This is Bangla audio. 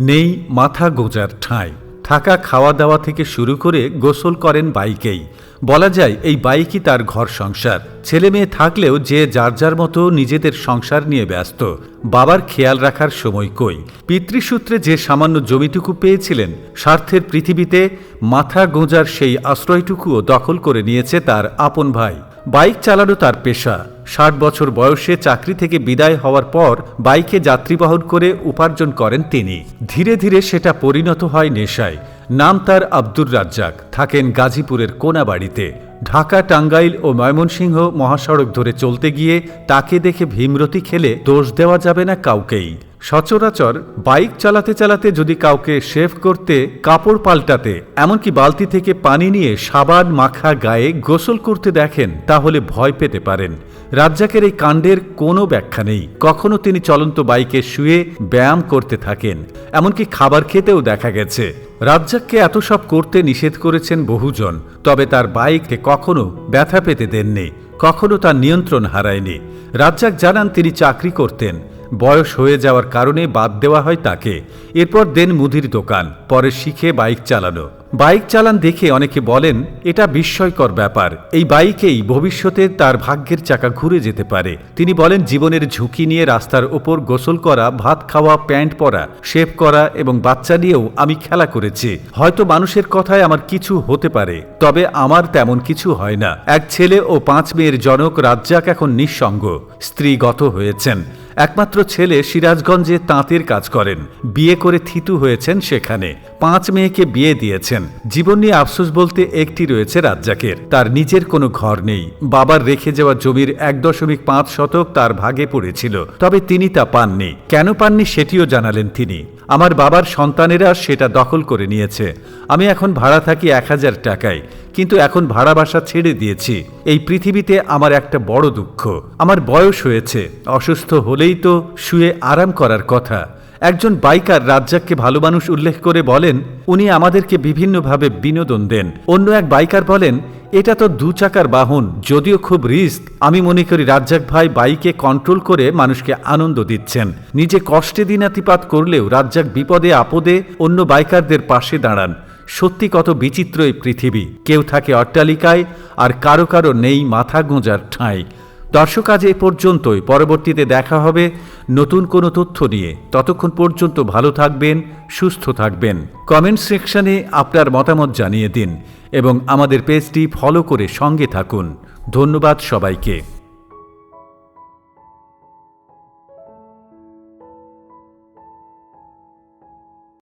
নেই মাথা গোজার ঠাঁই। থাকা খাওয়া দাওয়া থেকে শুরু করে গোসল করেন বাইকেই। বলা যায়, এই বাইকই তার ঘর সংসার। ছেলে মেয়ে থাকলেও যে যার যার মতো নিজেদের সংসার নিয়ে ব্যস্ত। বাবার খেয়াল রাখার সময় কই। পিতৃসূত্রে যে সামান্য জমিটুকু পেয়েছিলেন, স্বার্থের পৃথিবীতে মাথা গোঁজার সেই আশ্রয়টুকুও দখল করে নিয়েছে তার আপন ভাই। বাইক চালানো তার পেশা। ষাট বছর বয়সে চাকরি থেকে বিদায় হওয়ার পর বাইকে যাত্রীবহন করে উপার্জন করেন তিনি। ধীরে ধীরে সেটা পরিণত হয় নেশায়। নাম তার আব্দুর রাজ্জাক। থাকেন গাজীপুরের কোনাবাড়িতে। ঢাকা, টাঙ্গাইল ও ময়মনসিংহ মহাসড়ক ধরে চলতে গিয়ে তাকে দেখে ভীমরতি খেলে দোষ দেওয়া যাবে না কাউকেই। সচরাচর বাইক চালাতে চালাতে যদি কাউকে শেভ করতে, কাপড় পাল্টাতে, এমনকি বালতি থেকে পানি নিয়ে সাবান, মাখা গায়ে গোসল করতে দেখেন, তাহলে ভয় পেতে পারেন। রাজ্জাকের এই কাণ্ডের কোনো ব্যাখ্যা নেই। কখনো তিনি চলন্ত বাইকে শুয়ে ব্যায়াম করতে থাকেন, এমনকি খাবার খেতেও দেখা গেছে। রাজ্জাককে এত সব করতে নিষেধ করেছেন বহুজন, তবে তার বাইককে কখনো ব্যথা পেতে দেননি, কখনো তার নিয়ন্ত্রণ হারায়নি। রাজ্জাক জানান তিনি চাকরি করতেন বয়স হয়ে যাওয়ার কারণে বাদ দেওয়া হয় তাকে। এরপর দেন মুদির দোকান, পরে শিখে বাইক চালানো। বাইক চালান দেখে অনেকে বলেন, এটা বিস্ময়কর ব্যাপার। এই বাইকেই ভবিষ্যতে তার ভাগ্যের চাকা ঘুরে যেতে পারে। তিনি বলেন, জীবনের ঝুঁকি নিয়ে রাস্তার ওপর গোসল করা, ভাত খাওয়া, প্যান্ট পরা, শেভ করা এবং বাচ্চা নিয়েও আমি খেলা করেছি। হয়তো মানুষের কথায় আমার কিছু হতে পারে, তবে আমার তেমন কিছু হয় না। এক ছেলে ও পাঁচ মেয়ের জনক রাজ্জাক এখন নিঃসঙ্গ। স্ত্রী গত হয়েছেন। একমাত্র ছেলে সিরাজগঞ্জে তাঁতের কাজ করেন। বিয়ে করে থিতু হয়েছেন সেখানে। পাঁচ মেয়েকে বিয়ে দিয়েছেন। জীবন নিয়ে আফসোস বলতে একটি রয়েছে রাজ্জাকের। তার নিজের কোনো ঘর নেই। বাবার রেখে যাওয়া জমির এক দশমিক পাঁচ শতক তার ভাগে পড়েছিল। তবে তিনি তা পাননি। কেন পাননি সেটিও জানালেন তিনি। আমার বাবার সন্তানেরা সেটা দখল করে নিয়েছে। আমি এখন ভাড়া থাকি এক হাজার টাকায়, কিন্তু এখন ভাড়া বাসা ছেড়ে দিয়েছি। এই পৃথিবীতে আমার একটা বড় দুঃখ। আমার বয়স হয়েছে, অসুস্থ হলেই তো শুয়ে আরাম করার কথা। একজন বাইকার রাজ্জাককে ভালো মানুষ উল্লেখ করে বলেন, উনি আমাদেরকে বিভিন্নভাবে বিনোদন দেন। অন্য এক বাইকার বলেন এটা তো দু চাকার বাহন, যদিও খুব রিস্ক। আমি মনে করি রাজ্জাক ভাই বাইকে কন্ট্রোল করে মানুষকে আনন্দ দিচ্ছেন। নিজে কষ্টে দিনাতিপাত করলেও রাজ্জাক বিপদে, আপদে অন্য বাইকারদের পাশে দাঁড়ান। সত্যি কত বিচিত্র এই পৃথিবী। কেউ থাকে অট্টালিকায় আর কারও কারও নেই মাথা গোঁজার ঠাঁই। দর্শক আজ এ পর্যন্তই। পরবর্তীতে দেখা হবে নতুন কোনো তথ্য নিয়ে। ততক্ষণ পর্যন্ত ভালো থাকবেন, সুস্থ থাকবেন। কমেন্ট সেকশনে আপনার মতামত জানিয়ে দিন এবং আমাদের পেজটি ফলো করে সঙ্গে থাকুন। ধন্যবাদ সবাইকে।